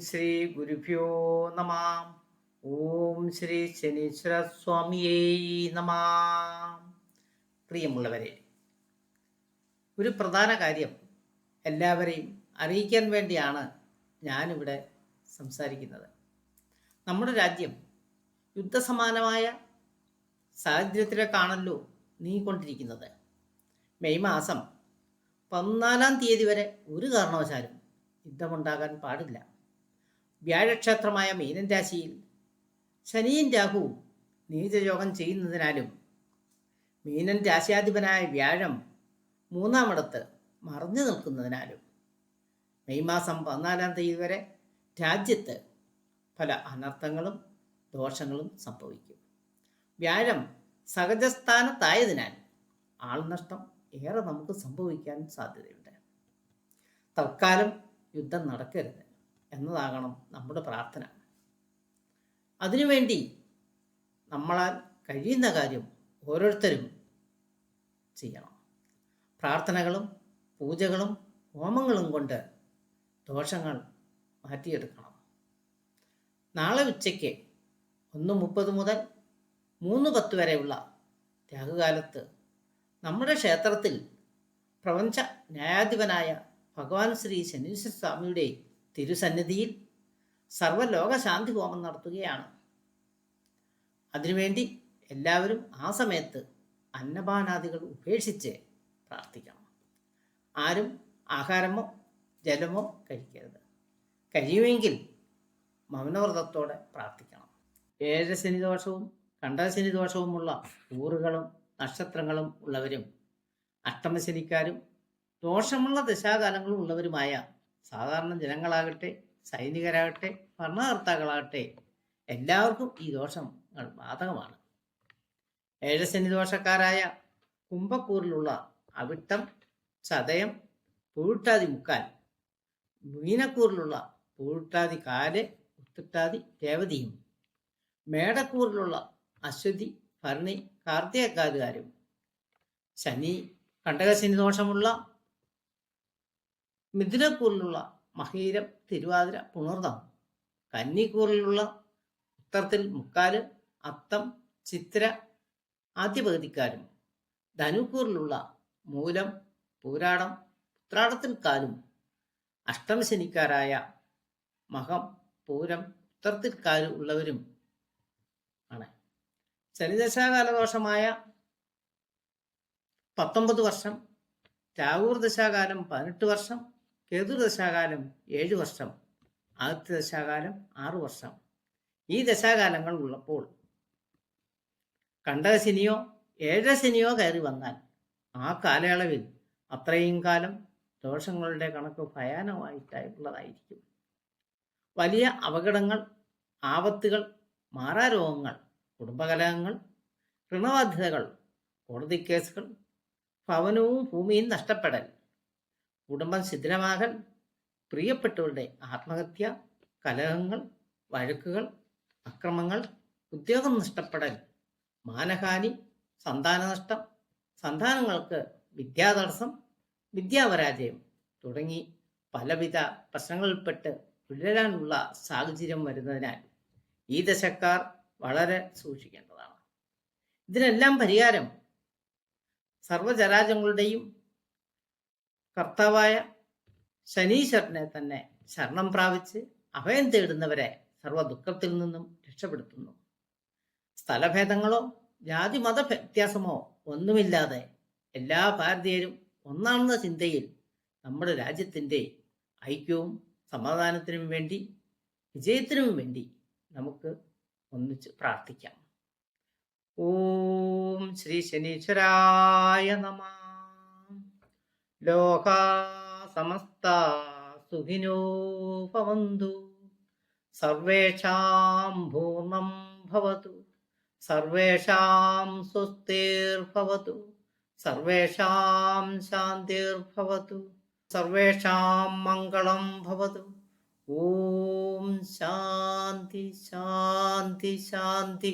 ശ്രീ ഗുരുഭ്യോ നമ. ഓം ശ്രീ ശനീശ്വര സ്വാമിയേ നമ. പ്രിയമുള്ളവരെ ഒരു പ്രധാന കാര്യം എല്ലാവരെയും അറിയിക്കാൻ വേണ്ടിയാണ് ഞാനിവിടെ സംസാരിക്കുന്നത്. നമ്മുടെ രാജ്യം യുദ്ധസമാനമായ സാഹചര്യത്തിലേക്കാണല്ലോ നീങ്ങിക്കൊണ്ടിരിക്കുന്നത്. മെയ് മാസം പതിനാലാം തീയതി വരെ ഒരു കാരണവശാലും യുദ്ധമുണ്ടാകാൻ പാടില്ല. വ്യാഴക്ഷേത്രമായ മീനൻ രാശിയിൽ ശനിയും രാഹുവും നീചയോഗം ചെയ്യുന്നതിനാലും മീനൻ രാശിയാധിപനായ വ്യാഴം മൂന്നാമിടത്ത് മറഞ്ഞു നിൽക്കുന്നതിനാലും മെയ് മാസം പതിനാലാം തീയതി വരെ രാജ്യത്ത് പല അനർത്ഥങ്ങളും ദോഷങ്ങളും സംഭവിക്കും. വ്യാഴം സഹജസ്ഥാനത്തായതിനാൽ ആൾനഷ്ടം ഏറെ നമുക്ക് സംഭവിക്കാൻ സാധ്യതയുണ്ട്. തൽക്കാലം യുദ്ധം നടക്കരുത്. എന്നതാകണം നമ്മുടെ പ്രാർത്ഥന. അതിനുവേണ്ടി നമ്മളാൽ കഴിയുന്ന കാര്യം ഓരോരുത്തരും ചെയ്യണം. പ്രാർത്ഥനകളും പൂജകളും ഹോമങ്ങളും കൊണ്ട് ദോഷങ്ങൾ മാറ്റിയെടുക്കണം. നാളെ ഉച്ചയ്ക്ക് ഒന്ന് മുപ്പത് മുതൽ മൂന്ന് പത്ത് വരെയുള്ള രാഹുകാലത്ത് നമ്മുടെ ക്ഷേത്രത്തിൽ പ്രപഞ്ച ന്യായാധിപനായ ഭഗവാൻ ശ്രീ ശനീശ്വര സ്വാമിയുടെ തിരുസന്നിധിയിൽ സർവലോക ശാന്തി ഹോമം നടത്തുകയാണ്. അതിനുവേണ്ടി എല്ലാവരും ആ സമയത്ത് അന്നപാനാദികൾ ഉപേക്ഷിച്ച് പ്രാർത്ഥിക്കണം. ആരും ആഹാരമോ ജലമോ കഴിക്കരുത്. കഴിയുമെങ്കിൽ മൗനവ്രതത്തോടെ പ്രാർത്ഥിക്കണം. ഏഴര ദോഷവും കണ്ടശനി ദോഷവുമുള്ള ഊറുകളും നക്ഷത്രങ്ങളും ഉള്ളവരും അഷ്ടമശനിക്കാരും ദോഷമുള്ള ദശാകാലങ്ങളും ഉള്ളവരുമായ സാധാരണ ജനങ്ങളാകട്ടെ സൈനികരാകട്ടെ ഭരണകർത്താക്കളാകട്ടെ എല്ലാവർക്കും ഈ ദോഷങ്ങൾ ബാധകമാണ്. ഏഴശനി ദോഷക്കാരായ കുംഭക്കൂറിലുള്ള അവിട്ടം ചതയം പൂട്ടാതി മുക്കാൽ മീനക്കൂറിലുള്ള പൂട്ടാതി കാൽ ഉത്തിട്ടാതി രേവതിയും മേടക്കൂറിലുള്ള അശ്വതി ഭരണി കാർത്തികക്കാരുകാരും ശനി കണ്ടകശനി ദോഷമുള്ള മിഥുനക്കൂറിലുള്ള മഹീരം തിരുവാതിര പുണർദം. കന്നിക്കൂറിലുള്ള ഉത്തരത്തിൽ മുക്കാൽ അത്തം ചിത്ര ആദ്യപകുതിക്കാരും ധനുക്കൂറിലുള്ള മൂലം പൂരാടം ഉത്രാടത്തിൽ കാലും. അഷ്ടമശനിക്കാരായ മകം പൂരം ഉത്തരത്തിൽ കാലും ഉള്ളവരും ആണ്. ശനിദശാകാലദോഷമായ പത്തൊമ്പത് വർഷം രാഹൂർ ദശാകാലം പതിനെട്ട് വർഷം ദശാകാലം ഏഴ് വർഷം ആദ്യത്തെ ദശാകാലം ആറു വർഷം. ഈ ദശാകാലങ്ങൾ ഉള്ളപ്പോൾ കണ്ടകശനിയോ ഏഴശനിയോ കയറി വന്നാൽ ആ കാലയളവിൽ അത്രയും കാലം ദോഷങ്ങളുടെ കണക്ക് ഭയാനമായിട്ടുള്ളതായിരിക്കും വലിയ അപകടങ്ങൾ ആപത്തുകൾ മാറാരോഗങ്ങൾ കുടുംബകലഹങ്ങൾ ഋണബാധ്യതകൾ കോടതി കേസുകൾ ഭവനവും ഭൂമിയും നഷ്ടപ്പെടൽ കുടുംബം ശിഥിലമാകൽ പ്രിയപ്പെട്ടവരുടെ ആത്മഹത്യ കലഹങ്ങൾ വഴക്കുകൾ അക്രമങ്ങൾ ഉദ്യോഗം നഷ്ടപ്പെടൽ മാനഹാനി സന്താന നഷ്ടം സന്താനങ്ങൾക്ക് വിദ്യാതടസ്സം വിദ്യാപരാജയം തുടങ്ങി പലവിധ പ്രശ്നങ്ങളിൽപ്പെട്ട് ഉഴരാനുള്ള സാഹചര്യം വരുന്നതിനാൽ ഈ ദശക്കാർ വളരെ സൂക്ഷിക്കേണ്ടതാണ്. ഇതിനെല്ലാം പരിഹാരം സർവചരാചങ്ങളുടെയും കർത്താവായ ശനീശ്വരനെ തന്നെ ശരണം പ്രാപിച്ച് അഭയം തേടുന്നവരെ സർവ ദുഃഖത്തിൽ നിന്നും രക്ഷപ്പെടുത്തുന്നു. സ്ഥലഭേദങ്ങളോ ജാതി മത വ്യത്യാസമോ ഒന്നുമില്ലാതെ എല്ലാ ഭാരതീയരും ഒന്നാണെന്ന ചിന്തയിൽ നമ്മുടെ രാജ്യത്തിന്റെ ഐക്യവും സമാധാനത്തിനും വേണ്ടി വിജയത്തിനും വേണ്ടി നമുക്ക് ഒന്നിച്ച് പ്രാർത്ഥിക്കാം. ഓം ശ്രീ ശനീശ്വരായ നമ ലോകാ സമസ്ത സുഖിനോ ഭവന്തു. സർവേഷാം പൂർണം ഭവതു. സർവേഷാം സ്വസ്തിർഭവതു സർവേഷാം ശാന്തിർഭവതു സർവേഷാം മംഗളം ഭവതു. ഓം ശാന്തി ശാന്തി ശാന്തി